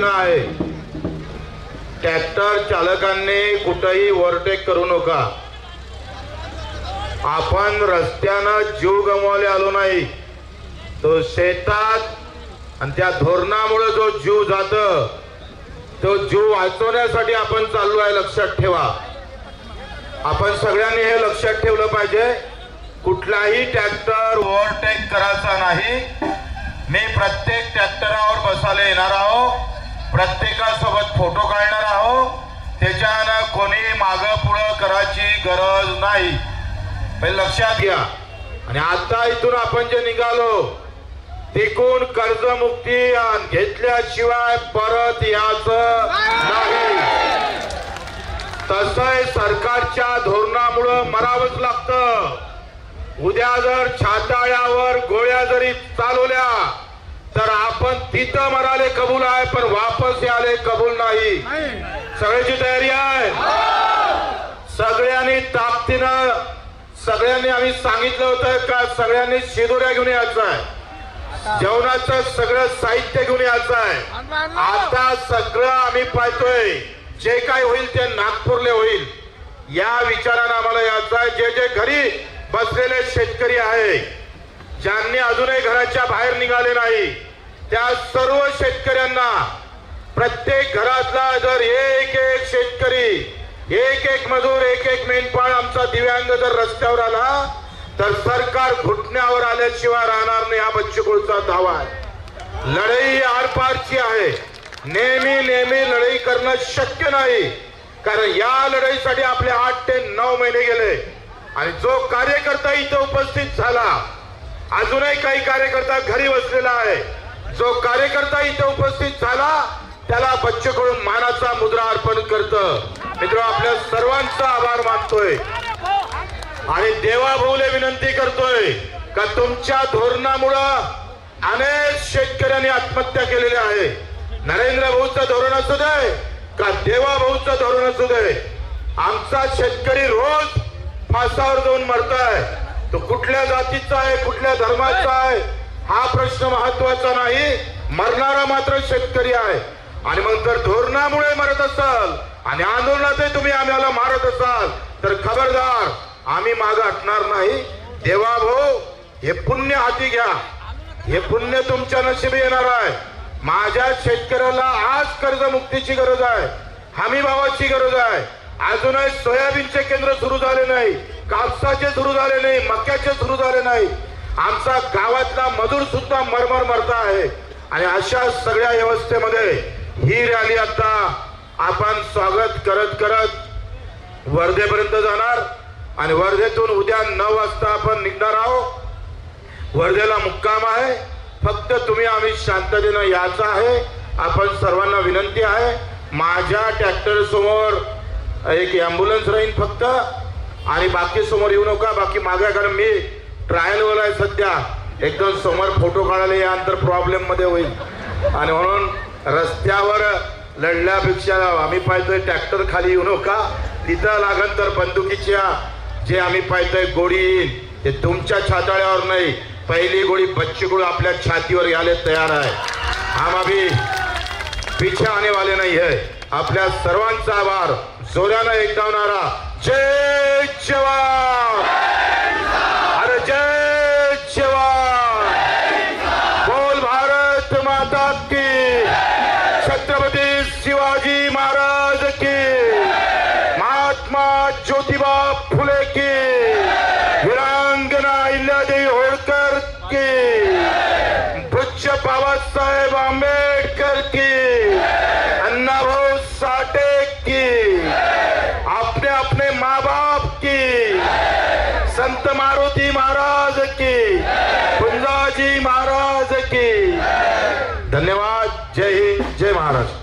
सूचना आहे. ट्रॅक्टर चालकांनी कुठंही ओव्हरटेक करू नका. आपण रस्त्यानं जीव गमावले आलो नाही. तो शेतात आणि त्या धोरणामुळे जो जीव जात तो जीव वाचवण्यासाठी आपण चाललो आहे लक्षात ठेवा. आपण सगळ्यांनी हे लक्षात ठेवलं पाहिजे कुठलाही ट्रॅक्टर ओव्हरटेक करायचा नाही. मी प्रत्येक ट्रॅक्टरावर बसायला येणार आहोत प्रत्येकासोबत फोटो काढणार आहो त्याच्यानं कोणी मागं पुढं करायची गरज नाही. लक्षात घ्या. आणि आता इथून आपण जे निघालो तिकून कर्जमुक्ती मुक्ती घेतल्याशिवाय परत याच नाही. तसंय सरकारच्या धोरणामुळं मरावंच लागतं. उद्या जर छाताळ्यावर गोळ्या जरी चालवल्या तर आपण तिथं मराले कबूल आहे पण वापस याले कबूल नाही. सगळ्याची तयारी आहे? सगळ्यांनी ताकदीनं सगळ्यांनी आम्ही सांगितलं होतं का सगळ्यांनी शिदोऱ्या घेऊन यायचं आहे. जेवणाचं सगळं साहित्य घेऊन यायचं आहे. आता सगळं आम्ही पाहतोय. जे काय होईल ते नागपूरले होईल. या विचारानं आम्हाला यायचं आहे. जे जे घरी बसलेले शेतकरी आहे ज्यांनी अजूनही घराच्या बाहेर निघाले नाही त्या सर्व शेतकऱ्यांना प्रत्येक घरातला जर एक एक शेतकरी एक एक मजूर एक एक मेंढपाळ आमचा दिव्यांग जर रस्त्यावर आला तर सरकार घुटण्यावर आल्याशिवाय राहणार नाही हा बच्चूकुळचा दावा आहे. लढाई आरपारची आहे. नेहमी नेहमी लढाई करणं शक्य नाही. कारण या लढाईसाठी आपले आठ ते नऊ महिने गेले. आणि जो कार्यकर्ता इथं उपस्थित झाला अजूनही काही कार्यकर्ता घरी बसलेला आहे. जो कार्यकर्ता इथे उपस्थित झाला त्याला बच्चकडून मानाचा मुद्रा अर्पण करत. मित्र आपल्या सर्वांचा आभार मानतोय. आणि देवाभाऊले विनंती करतोय का तुमच्या धोरणामुळं अनेक शेतकऱ्यांनी आत्महत्या केलेल्या आहे. नरेंद्र भाऊचं धोरण असू दे का देवा भाऊचं धोरण असू दे आमचा शेतकरी रोज फासावर जाऊन मरतोय. तो कुठल्या जातीचा आहे कुठल्या धर्माचा आहे हा प्रश्न महत्त्वाचा नाही. मरणारा मात्र शेतकरी आहे. आणि मग जर धोरणामुळे मरत असाल आणि आंदोलनातही तुम्ही आम्हाला मारत असाल तर खबरदार आम्ही माग हटणार नाही. देवा भाऊ हे पुण्य हाती घ्या. हे पुण्य तुमच्या नशिबी येणार आहे. माझ्या शेतकऱ्याला आज कर्जमुक्तीची गरज आहे. हमी भावाची गरज आहे. अजूनही सोयाबीनचे केंद्र सुरू झाले नाही. कापसाचे सुरू झाले नाही मक्याचे सुरू झाले नाही. आमचा गावातला मजूर सुद्धा मरमर मरता आहे. आणि अशा सगळ्या व्यवस्थेमध्ये ही रॅली आता आपण स्वागत करत करत वर्धेपर्यंत जाणार. आणि वर्धेतून उद्या नऊ वाजता आपण निघणार आहोत. वर्धेला मुक्काम आहे. फक्त तुम्ही आम्ही शांततेनं यायचं आहे. आपण सर्वांना विनंती आहे. माझ्या ट्रॅक्टर समोर एक ॲम्ब्युलन्स राहील फक्त. आणि बाकी समोर येऊ नका बाकी माझ्या कारण मी ट्रायलवर आहे सध्या. एकदम समोर फोटो काढायला या अंतर प्रॉब्लेममध्ये होईल. आणि म्हणून रस्त्यावर लढल्यापेक्षा आम्ही पाहतोय ट्रॅक्टर खाली येऊ नका. तिथं लागन तर बंदुकीच्या जे आम्ही पाहतोय गोळी येईल. ते तुमच्या छाताळ्यावर नाही. पहिली गोळी बच्चीगुळ आपल्या छातीवर यायला तयार आहे. हम अभी पीछे आने वाले आहे. है आपल्या सर्वांचा आभार. जोऱ्यानं एकदावणारा जय जवान! अरे जय जवान! बोल भारत माता की! छत्रपती शिवाजी महाराज की! महात्मा ज्योतिबा फुले की! वीरांगना इल्यादेवी होळकर की! पूज्य बाबासाहेब आंबेडकर की! अमरावती महाराज की। पुंजाजी महाराज की। धन्यवाद जय हिंद जय महाराष्ट्र।